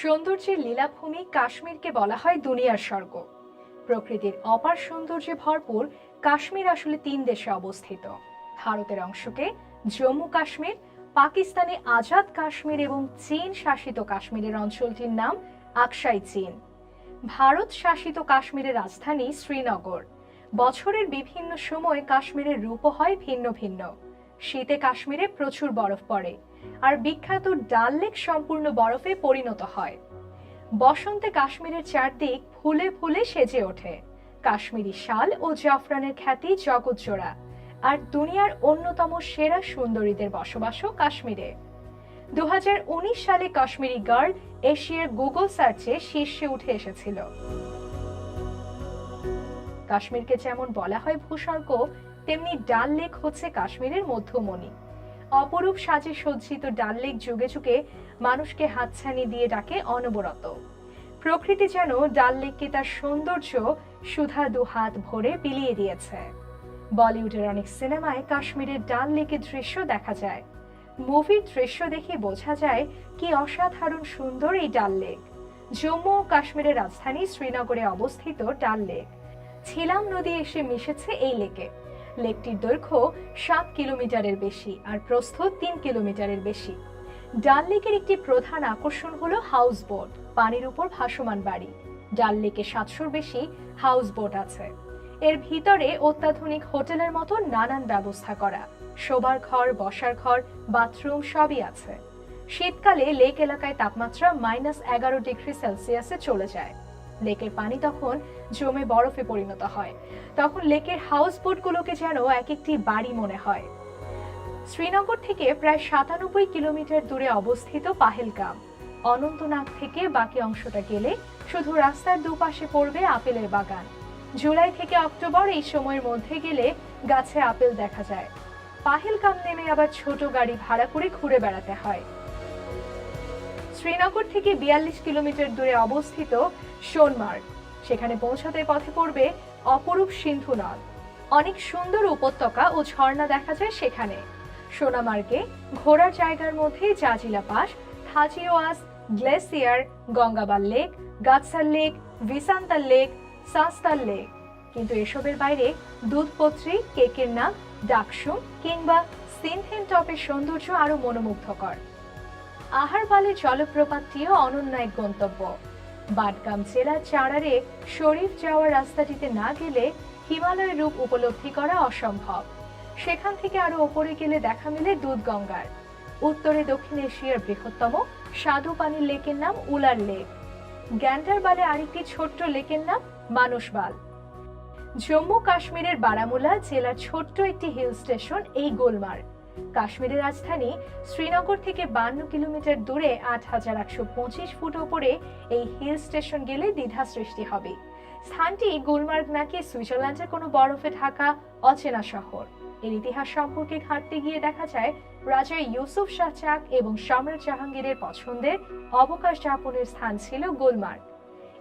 সৌন্দর্যের লীলাভূমি কাশ্মীরকে বলা হয় দুনিয়ার স্বর্গ। প্রকৃতির অপার সৌন্দর্যে ভরপুর কাশ্মীর আসলে তিন দেশে অবস্থিত। ভারতের অংশকে জম্মু কাশ্মীর, পাকিস্তানে আজাদ কাশ্মীর এবং চীন শাসিত কাশ্মীরের অঞ্চলটির নাম আকসাই চীন। ভারত শাসিত কাশ্মীরের রাজধানী শ্রীনগর। বছরের বিভিন্ন সময় কাশ্মীরের রূপও হয় ভিন্ন ভিন্ন। শীতে কাশ্মীরে প্রচুর বরফ পড়ে। আর বিখ্যাত ডাল লেক সম্পূর্ণ বরফে পরিণত হয়। বসন্তে কাশ্মীরের চারদিক ফুলে ফুলে সেজে ওঠে। কাশ্মীরি শাল ও জাফরানের খ্যাতি জগৎজোড়া আর দুনিয়ার অন্যতম সেরা সুন্দরীদের বসবাসও কাশ্মীরে। দু হাজার উনিশ সালে কাশ্মীরি গার্ল এশিয়ার গুগল সার্চে শীর্ষে উঠে এসেছিল। কাশ্মীরকে যেমন বলা হয় ভূস্বর্গ, তেমনি ডাল লেক হচ্ছে কাশ্মীরের মধ্যমণি। অপরূপ সাজে সজ্জিত ডাল লেক যুগে যুগে মানুষকে হাতছানি দিয়ে ডাকে অনবরত। প্রকৃতি যেন ডাল লেককে তার সৌন্দর্য, সুধা দুহাত ভরে বিলিয়ে দিয়েছে। বলিউডের অনেক সিনেমায় কাশ্মীরের ডাল লেকের দৃশ্য দেখা যায়। মুভির দৃশ্য দেখে বোঝা যায় কি অসাধারণ সুন্দর এই ডাল লেক জম্মু ও কাশ্মীরের রাজধানী শ্রীনগরে অবস্থিত ডাল লেক ছিলাম নদী এসে মিশেছে এই লেকে। লেকটির দৈর্ঘ্য সাত কিলোমিটারের বেশি আর প্রস্থ তিন কিলোমিটারের বেশি। ডাল লেকের একটি প্রধান আকর্ষণ হলো হাউস বোট, পানির উপর ভাসমান বাড়ি। ডাল লেকে সাতশোর বেশি হাউস বোট আছে। এর ভিতরে অত্যাধুনিক হোটেলের মতো নানান ব্যবস্থা করা। শোবার ঘর, বসার ঘর, বাথরুম সবই আছে। শীতকালে লেক এলাকায় তাপমাত্রা মাইনাস এগারো ডিগ্রি সেলসিয়াসে চলে যায়। লেকের পানি তখন জমে বরফে পরিণত হয়। তখন লেকের হাউস বোটগুলোকে যেন এক একটি বাড়ি মনে হয়। শ্রীনগর থেকে প্রায় সাতানব্বই কিলোমিটার দূরে অবস্থিত পাহেলগাম। অনন্তনাগ থেকে বাকি অংশটা গেলে শুধু রাস্তার দুপাশে পড়বে আপেলের বাগান। জুলাই থেকে অক্টোবর এই সময়ের মধ্যে গেলে গাছে আপেল দেখা যায়। পাহেলগাম নেমে আবার ছোট গাড়ি ভাড়া করে ঘুরে বেড়াতে হয়। শ্রীনগর থেকে বিয়াল্লিশ কিলোমিটার দূরে অবস্থিত সোনমার্গ। সেখানে পৌঁছাতে পথে পড়বে অপরূপ সিন্ধু নদ। অনেক সুন্দর উপত্যকা ও ঝর্ণা দেখা যায় সেখানে। সোনামার্গে ঘোরার জায়গার মধ্যে Zojila pass Thajiwas glacier, Gangabal lake Gadsar lake Vishansar lake Satsar lake. কিন্তু এসবের বাইরে দুধপত্রী, কেকের নাম ডাকসুম কিংবা সিনথেন টপের সৌন্দর্য আরও মনোমুগ্ধকর। আহারবালে জলপ্রপাতটিও অনন্য এক গন্তব্য। বাটগাম জেলার চারারে শরীফ যাওয়ার রাস্তাটিতে না গেলে হিমালয়ের রূপ উপলব্ধি করা অসম্ভব। সেখান থেকে আরও ওপরে গেলে দেখা মিলে দুধগঙ্গার। উত্তরে দক্ষিণ এশিয়ার বৃহত্তম স্বাদু পানির লেকের নাম উলার লেক। গ্যান্ডারবালে আরেকটি ছোট্ট লেকের নাম মানসবাল জম্মু কাশ্মীরের বারামুলা জেলার ছোট্ট একটি হিল স্টেশন এই গোলমার্গ। কাশ্মীরের রাজধানী শ্রীনগর থেকে বান্ন কিলোমিটার দূরে আট হাজার একশো পঁচিশ ফুট ওপরে এই হিল স্টেশন গেলে দ্বিধা সৃষ্টি হবে। স্থানটি গুলমার্গ নাকি সুইজারল্যান্ডের কোনো বরফে ঢাকা অচেনা শহর। এর ইতিহাস সম্পর্কে ঘাটতে গিয়ে দেখা যায় রাজা ইউসুফ শাহ চাক এবং সম্রাট জাহাঙ্গীরের পছন্দের অবকাশ যাপনের স্থান ছিল গুলমার্গ।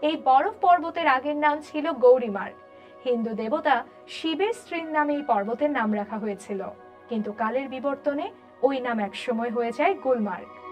এই বরফ পর্বতের আগের নাম ছিল গৌরীমার্গ হিন্দু দেবতা শিবের স্ত্রীর নামে এই পর্বতের নাম রাখা হয়েছিল। কিন্তু কালের বিবর্তনে ওই নাম একসময় হয়ে যায় গুলমার্গ।